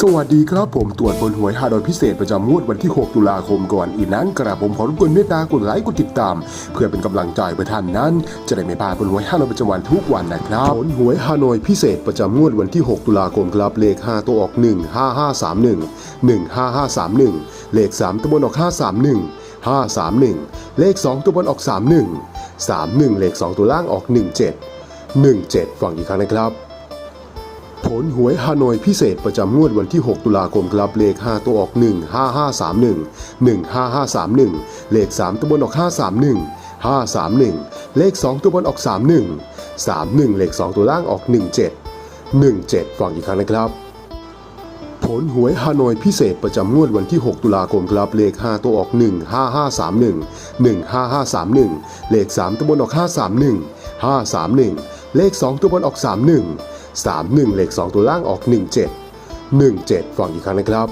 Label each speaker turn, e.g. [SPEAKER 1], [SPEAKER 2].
[SPEAKER 1] สวัสดีครับผมตรวจบนหวยฮาดอยพิเศษประจำงวดวันที่ 6 ตุลาคมก่อนอีกนั้นกระผมขอรบกวนเมตตากดไลค์กดติดตาม เพื่อเป็นกำลังใจไปท่านนั้น จะได้ไม่พลาดบนหวยฮานอยประจำวันทุกวันนะครับผลหวยฮานอยพิเศษประจำงวดวันที่ 6 ตุลาคมครับเลข 5 ตัวออก 15531 15531 เลข 3 ตัวบนออก 531 531 เลข 2 ตัวบนออก 31 31 เลข 2 ตัวล่างออก 17 17 ฟังอีกครั้งนะครับ ผลหวยฮานอยพิเศษประจำงวดวันที่ 6 ตุลาคมครับเลข 5 ตัวออก 15531 15531 เลข 3 ตัวบนออก 531 531 เลข 2 ตัวบนออก 31 31 เลข 2 ตัวล่างออก 17 17 ฟังอีกครั้งนะครับผลหวยฮานอยพิเศษประจำงวดวันที่ 6 ตุลาคมครับเลข 5 ตัวออก 15531 15531 เลข 3 ตัวบนออก 531 531 เลข 2 ตัวบนออก 31 31 เลข 2 ตัวล่างออก 17 17 ฟังอีกครั้งนะครับ